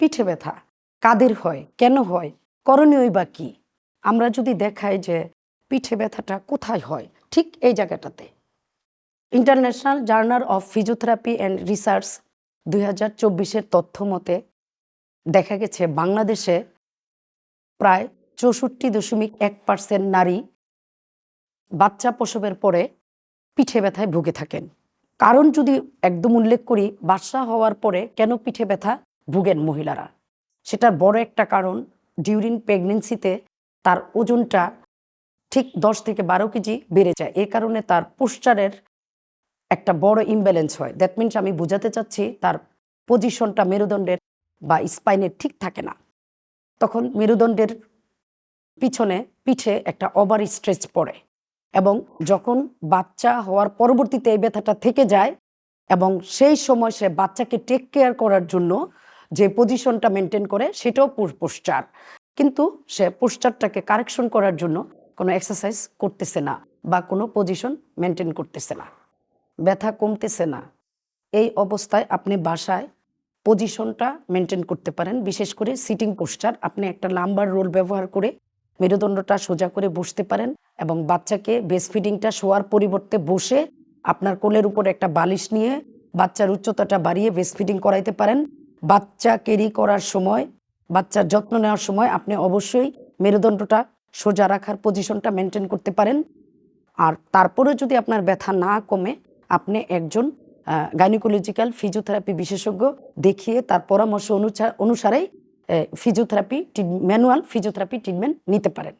পিঠে ব্যথা, কাদের হয়, কেন হয়, করণীয় বা কি? আমরা যদি দেখাই যে পিঠে ব্যথাটা কোথায় হয়, ঠিক এই জায়গাটাতে। International journal of physiotherapy and research দুই হাজার চব্বিশের তথ্য মতে দেখা গেছে বাংলাদেশে প্রায় চৌষট্টি দশমিক এক পার্সেন্ট নারী বাচ্চা প্রসবের পরে পিঠে ব্যথায় ভুগে থাকেন। কারণ যদি একদম উল্লেখ করি বাচ্চা হওয়ার পরে কেন পিঠে ব্যথা? ভুগেন মহিলারা। সেটার বড় একটা কারণ ডিউরিং প্রেগনেন্সিতে তার ওজনটা ঠিক দশ থেকে বারো কেজি বেড়ে যায়। এ কারণে তার পোস্টারের একটা বড় ইমব্যালেন্স হয়। দ্যাট মিনস আমি বোঝাতে চাচ্ছি তার পজিশনটা মেরুদণ্ডের বা স্পাইনের ঠিক থাকে না। তখন মেরুদণ্ডের পিছনে পিঠে একটা ওভার স্ট্রেচ পড়ে এবং যখন বাচ্চা হওয়ার পরবর্তীতে এই ব্যথাটা থেকে যায় এবং সেই সময় সে বাচ্চাকে টেক কেয়ার করার জন্য যে পজিশনটা মেনটেন করে সেটাও পোস্টার কিন্তু সে পোস্টারটাকে কারেকশন করার জন্য কোনো এক্সারসাইজ করতেছে না বা কোনো পজিশন মেনটেন করতেছে না। ব্যথা কমতেছে না। এই অবস্থায় আপনি বাসায় পজিশনটা মেনটেন করতে পারেন। বিশেষ করে সিটিং পোস্টার আপনি একটা লাম্বার রোল ব্যবহার করে মেরুদণ্ডটা সোজা করে বসতে পারেন এবং বাচ্চাকে বেস্ট ফিডিংটা শোয়ার পরিবর্তে বসে আপনার কোলের উপর একটা বালিশ নিয়ে বাচ্চার উচ্চতাটা বাড়িয়ে বেস্ট ফিডিং করাইতে পারেন। বাচ্চা ক্যারি করার সময়, বাচ্চার যত্ন নেওয়ার সময় আপনি অবশ্যই মেরুদণ্ডটা সোজা রাখার পজিশনটা মেনটেন করতে পারেন। আর তারপরে যদি আপনার ব্যথা না কমে, আপনি একজন গাইনিকোলজিক্যাল ফিজিওথেরাপি বিশেষজ্ঞ দেখিয়ে তার পরামর্শ অনুসা- অনুসারেই ফিজিওথেরাপি ম্যানুয়াল ফিজিওথেরাপি ট্রিটমেন্ট নিতে পারেন।